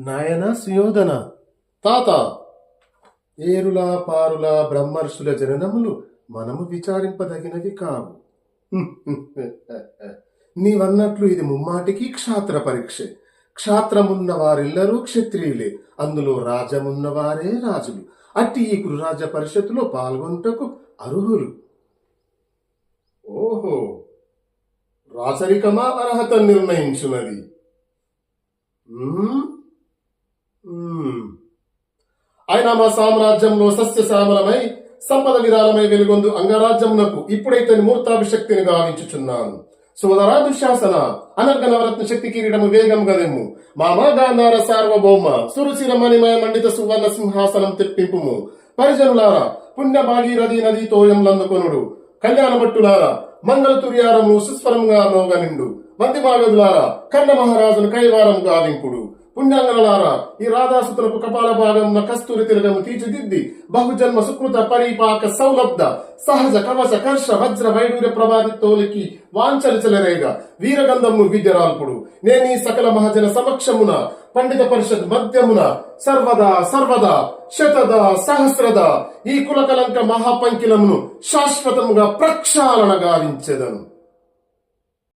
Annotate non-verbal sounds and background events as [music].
నాయన సుయోధన తాత ఏరుల పారుల బ్రహ్మర్షుల జననములు మనము విచారింపదగినవి కావు. [laughs] నీవన్నట్లు ఇది ముమ్మాటికి క్షాత్ర పరీక్ష. క్షాత్రమున్న వారెల్లరూ క్షత్రియులే. అందులో రాజమున్న వారే రాజులు. అట్టి ఈ కురురాజ్య పరిషత్తులో పాల్గొంటకు అర్హులు. ఓహో! రాచరికమా అర్హత నిర్ణయించున్నది ఆయన మా సామ్రాజ్యంలో సస్యశ్యామలమై సంపద విరాళమై వెలుగొందు అంగరాజ్యమునకు ఇప్పుడైతే మూర్తాభిశక్తిని గావించుచున్నాను. సోదరా దుశ్శాసన అనర్గ నవరత్న శక్తి కిరీటము వేగం గదెమ్ము మామా సార్వభౌమ సురుచిరమణిమయ మండిత సువర్ణ సింహాసనం తెప్పింపుము. పరిజనులారా పుణ్య భాగీరథి నది తోయంలందుకొనుడు కళ్యాణ భట్టులారా మంగళ తుర్యారము సుస్వరంగా నోగనిండు. వంది మాగదులారా కర్ణ మహారాజును కైవారం గావింపుడు. పుణ్యాంగనలారా ఈ రాధాసుతులకు కపాల భాగంలో కస్తూరి తిరగము తీర్చిదిద్ది. బహుజన్మ సుకృత పరిపాక సౌలబ్ధ సహజ కవచ కర్ష వజ్ర వైడూర్య ప్రభావితోలికి వాంచలిచలరేగా వీరగంధము విద్యరాల్పుడు. నేనీ సకల మహాజన సమక్షమున పండిత పరిషత్ మధ్యమున సర్వదా సర్వదా శతద సహస్రద ఈ కులకలంక మహాపంకిలమును శాశ్వతముగా ప్రక్షాళన గావించెదను.